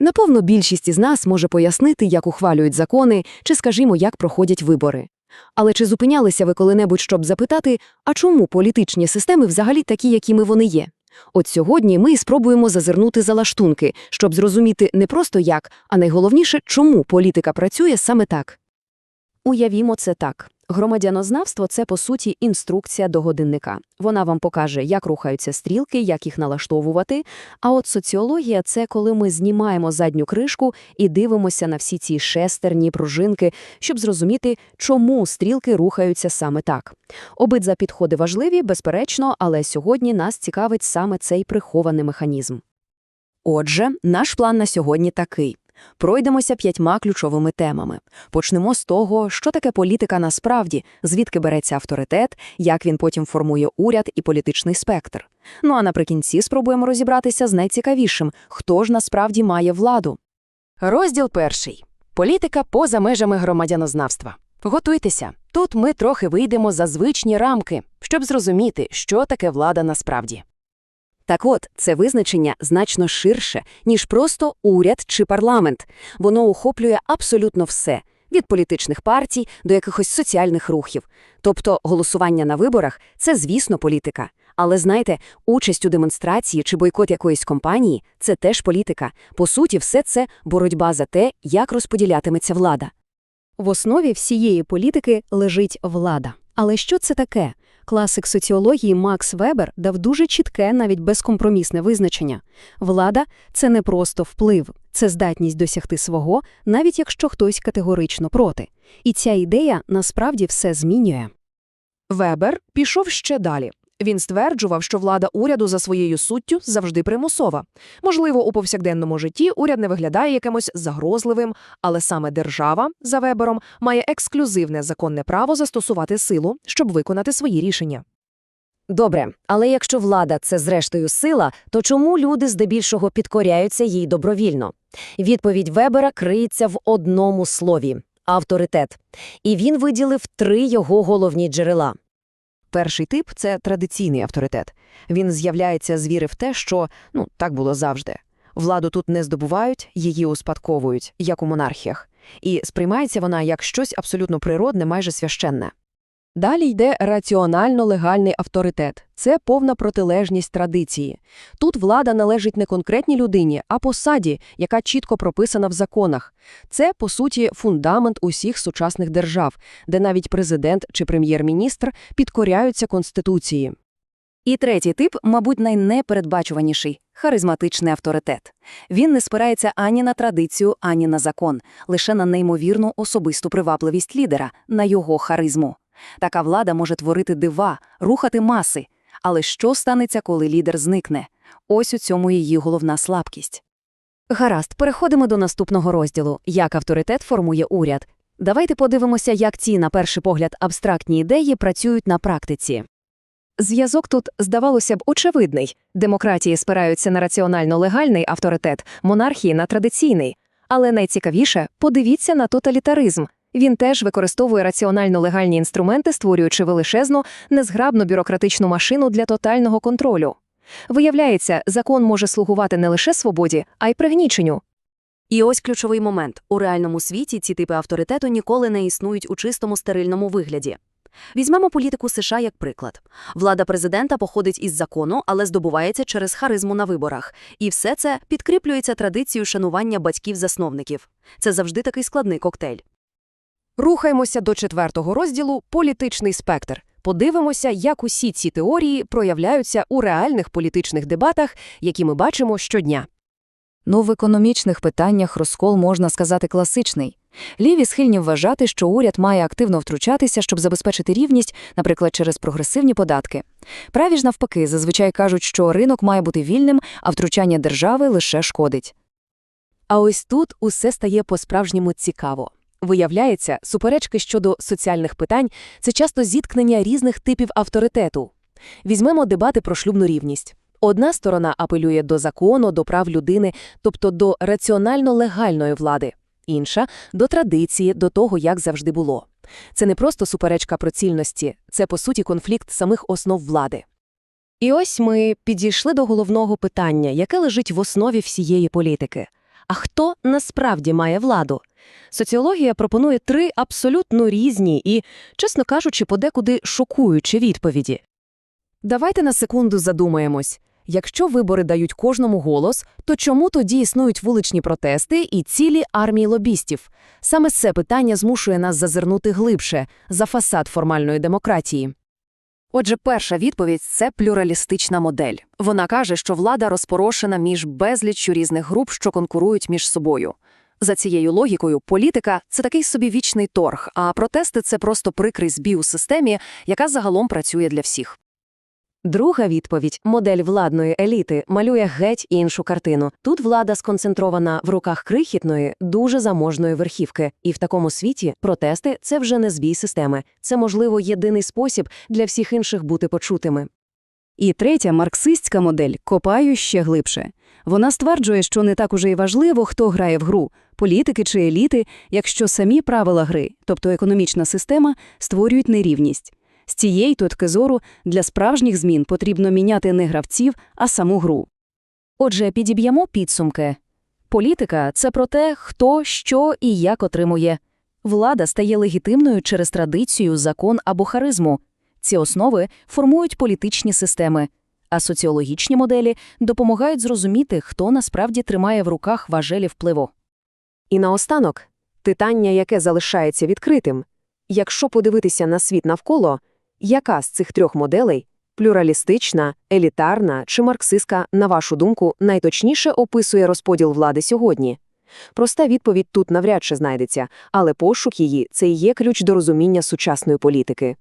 Напевно, більшість із нас може пояснити, як ухвалюють закони, чи, скажімо, як проходять вибори. Але чи зупинялися ви коли-небудь, щоб запитати, а чому політичні системи взагалі такі, якими вони є? От сьогодні ми спробуємо зазирнути за лаштунки, щоб зрозуміти не просто як, а найголовніше, чому політика працює саме так. Уявімо це так. Громадянознавство – це, по суті, інструкція до годинника. Вона вам покаже, як рухаються стрілки, як їх налаштовувати. А от соціологія – це коли ми знімаємо задню кришку і дивимося на всі ці шестерні, пружинки, щоб зрозуміти, чому стрілки рухаються саме так. Обидва підходи важливі, безперечно, але сьогодні нас цікавить саме цей прихований механізм. Отже, наш план на сьогодні такий. Пройдемося п'ятьма ключовими темами. Почнемо з того, що таке політика насправді, звідки береться авторитет, як він потім формує уряд і політичний спектр. Ну а наприкінці спробуємо розібратися з найцікавішим, хто ж насправді має владу. Розділ перший. Політика поза межами громадянознавства. Готуйтеся. Тут ми трохи вийдемо за звичні рамки, щоб зрозуміти, що таке влада насправді. Так от, це визначення значно ширше, ніж просто уряд чи парламент. Воно охоплює абсолютно все – від політичних партій до якихось соціальних рухів. Тобто голосування на виборах – це, звісно, політика. Але знаєте, участь у демонстрації чи бойкот якоїсь компанії – це теж політика. По суті, все це боротьба за те, як розподілятиметься влада. В основі всієї політики лежить влада. Але що це таке? Класик соціології Макс Вебер дав дуже чітке, навіть безкомпромісне визначення. Влада – це не просто вплив, це здатність досягти свого, навіть якщо хтось категорично проти. І ця ідея насправді все змінює. Вебер пішов ще далі. Він стверджував, що влада уряду за своєю суттю завжди примусова. Можливо, у повсякденному житті уряд не виглядає якимось загрозливим, але саме держава, за Вебером, має ексклюзивне законне право застосувати силу, щоб виконати свої рішення. Добре, але якщо влада – це зрештою сила, то чому люди здебільшого підкоряються їй добровільно? Відповідь Вебера криється в одному слові – авторитет. І він виділив три його головні джерела. Перший тип – це традиційний авторитет. Він з'являється з віри в те, що, ну, так було завжди. Владу тут не здобувають, її успадковують, як у монархіях. І сприймається вона як щось абсолютно природне, майже священне. Далі йде раціонально-легальний авторитет. Це повна протилежність традиції. Тут влада належить не конкретній людині, а посаді, яка чітко прописана в законах. Це, по суті, фундамент усіх сучасних держав, де навіть президент чи прем'єр-міністр підкоряються Конституції. І третій тип, мабуть, найнепередбачуваніший – харизматичний авторитет. Він не спирається ані на традицію, ані на закон, лише на неймовірну особисту привабливість лідера, на його харизму. Така влада може творити дива, рухати маси. Але що станеться, коли лідер зникне? Ось у цьому її головна слабкість. Гаразд, переходимо до наступного розділу як авторитет формує уряд. Давайте подивимося, як ці, на перший погляд, абстрактні ідеї працюють на практиці. Зв'язок тут, здавалося б, очевидний. Демократії спираються на раціонально-легальний авторитет, монархії – на традиційний. Але найцікавіше – подивіться на тоталітаризм. Він теж використовує раціонально-легальні інструменти, створюючи величезну, незграбну бюрократичну машину для тотального контролю. Виявляється, закон може слугувати не лише свободі, а й пригніченню. І ось ключовий момент. У реальному світі ці типи авторитету ніколи не існують у чистому стерильному вигляді. Візьмемо політику США як приклад. Влада президента походить із закону, але здобувається через харизму на виборах. І все це підкріплюється традицією шанування батьків-засновників. Це завжди такий складний коктейль. Рухаємося до четвертого розділу «Політичний спектр». Подивимося, як усі ці теорії проявляються у реальних політичних дебатах, які ми бачимо щодня. Ну, в економічних питаннях розкол, можна сказати, класичний. Ліві схильні вважати, що уряд має активно втручатися, щоб забезпечити рівність, наприклад, через прогресивні податки. Праві ж навпаки, зазвичай кажуть, що ринок має бути вільним, а втручання держави лише шкодить. А ось тут усе стає по-справжньому цікаво. Виявляється, суперечки щодо соціальних питань – це часто зіткнення різних типів авторитету. Візьмемо дебати про шлюбну рівність. Одна сторона апелює до закону, до прав людини, тобто до раціонально-легальної влади, інша – до традиції, до того, як завжди було. Це не просто суперечка про цільності, це, по суті, конфлікт самих основ влади. І ось ми підійшли до головного питання, яке лежить в основі всієї політики. А хто насправді має владу? Соціологія пропонує три абсолютно різні і, чесно кажучи, подекуди шокуючі відповіді. Давайте на секунду задумаємось. Якщо вибори дають кожному голос, то чому тоді існують вуличні протести і цілі армії лобістів? Саме це питання змушує нас зазирнути глибше за фасад формальної демократії. Отже, перша відповідь це плюралістична модель. Вона каже, що влада розпорошена між безліччю різних груп, що конкурують між собою. За цією логікою, політика це такий собі вічний торг, а протести це просто прикрий збій у системі, яка загалом працює для всіх. Друга відповідь – модель владної еліти малює геть іншу картину. Тут влада сконцентрована в руках крихітної, дуже заможної верхівки. І в такому світі протести – це вже не збій системи. Це, можливо, єдиний спосіб для всіх інших бути почутими. І третя марксистська модель копаю ще глибше. Вона стверджує, що не так уже й важливо, хто грає в гру – політики чи еліти, якщо самі правила гри, тобто економічна система, створюють нерівність. З цієї точки зору для справжніх змін потрібно міняти не гравців, а саму гру. Отже, підіб'ємо підсумки. Політика – це про те, хто, що і як отримує. Влада стає легітимною через традицію, закон або харизму. Ці основи формують політичні системи, а соціологічні моделі допомагають зрозуміти, хто насправді тримає в руках важелі впливу. І наостанок – питання, яке залишається відкритим. Якщо подивитися на світ навколо, яка з цих трьох моделей – плюралістична, елітарна чи марксистська, на вашу думку, найточніше описує розподіл влади сьогодні? Проста відповідь тут навряд чи знайдеться, але пошук її – це і є ключ до розуміння сучасної політики.